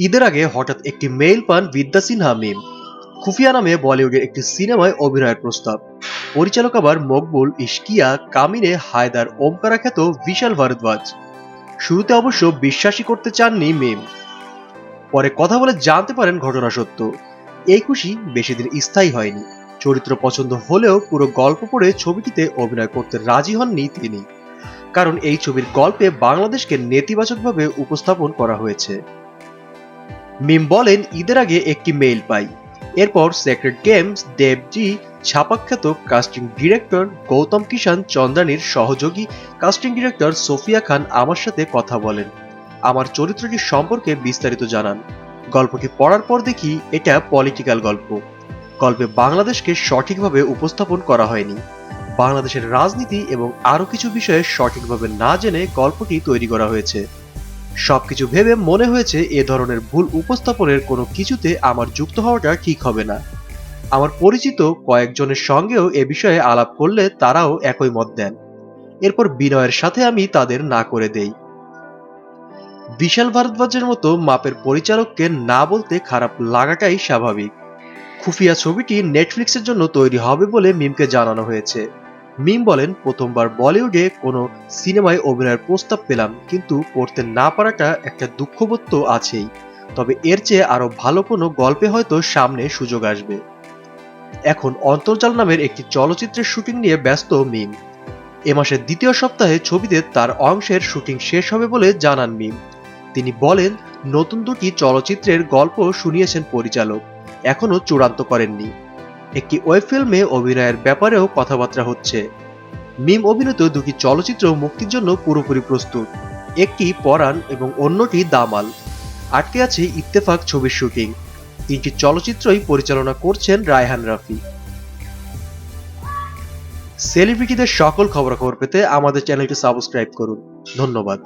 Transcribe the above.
ঈদের আগে হঠাৎ একটি মেইল পান বিদ্যা সিনহা মিম। খুফিয়া নামে বলিউডের একটি সিনেমায় অভিনয়ের প্রস্তাব। পরিচালক আবার মকবুল ইশকিয়া কামিনে হায়দার ওমকারা খ্যাত বিশাল ভারদ্বাজ। শুরুতে অবশ্য বিশ্বাসই করতে চাননি মিম। পরে কথা বলে জানতে পারেন ঘটনা সত্য। এই খুশি বেশি দিন স্থায়ী হয়নি। চরিত্র পছন্দ হলেও পুরো গল্প পড়ে ছবিটিতে অভিনয় করতে রাজি হননি তিনি। কারণ এই ছবির গল্পে বাংলাদেশকে নেতিবাচকভাবে উপস্থাপন করা হয়েছে। মিম বলেন, ঈদের আগে একটি মেইল পাই। এরপর সেক্রেট গেমস দেবজি ছাপাখ্যাত কাস্টিং ডিরেক্টর গৌতম কিষান চন্দ্রানীর সহযোগী কাস্টিং ডিরেক্টর সোফিয়া খান আমার সাথে কথা বলেন। আমার চরিত্রটি সম্পর্কে বিস্তারিত জানান। গল্পটি পড়ার পর দেখি এটা পলিটিক্যাল গল্প। গল্পে বাংলাদেশকে সঠিকভাবে উপস্থাপন করা হয়নি। বাংলাদেশের রাজনীতি এবং আরও কিছু বিষয়ে সঠিকভাবে না জেনে গল্পটি তৈরি করা হয়েছে। সবকিছু ভেবে মনে হয়েছে এ ধরনের ভুল উপস্থাপনের কোনো কিছুতে আমার যুক্ত হওয়াটা ঠিক হবে না। আমার পরিচিত কয়েকজনের সঙ্গেও এ বিষয়ে আলাপ করলে তারাও একই মত দেন। এরপর বিনয়ের সাথে আমি তাদের না করে দেই। বিশাল ভারদ্বাজের মতো মাপের পরিচালককে না বলতে খারাপ লাগাটাই স্বাভাবিক। খুফিয়া ছবিটি নেটফ্লিক্সের জন্য তৈরি হবে বলে মিমকে জানানো হয়েছে। মিম বলেন, প্রথমবার বলিউডে কোনো সিনেমায় অভিনয়ের প্রস্তাব পেলাম, কিন্তু করতে না পারাটা একটা দুঃখবোধ তো আছেই। তবে এর চেয়ে আরও ভালো কোনো গল্পে হয়তো সামনে সুযোগ আসবে। এখন অন্তর্জাল নামের একটি চলচ্চিত্রের শুটিং নিয়ে ব্যস্ত মিম। এ মাসের দ্বিতীয় সপ্তাহে ছবিতে তার অংশের শুটিং শেষ হবে বলে জানান মিম। তিনি বলেন, নতুন দুটি চলচ্চিত্রের গল্প শুনিয়েছেন পরিচালক, এখনও চূড়ান্ত করেননি। একটি ওয়েব ফিল্মে অভিনয়ের ব্যাপারেও কথাবার্তা হচ্ছে। মিম অভিনীত দুটি চলচ্চিত্র মুক্তির জন্য পুরোপুরি প্রস্তুত। একটি পরাণ এবং অন্যটি দামাল। আটকে আছে ইত্তেফাক ছবির শুটিং। তিনটি চলচ্চিত্রই পরিচালনা করছেন রায়হান রাফি। সেলিব্রিটিদের সকল খবরাখবর পেতে আমাদের চ্যানেলটি সাবস্ক্রাইব করুন। ধন্যবাদ।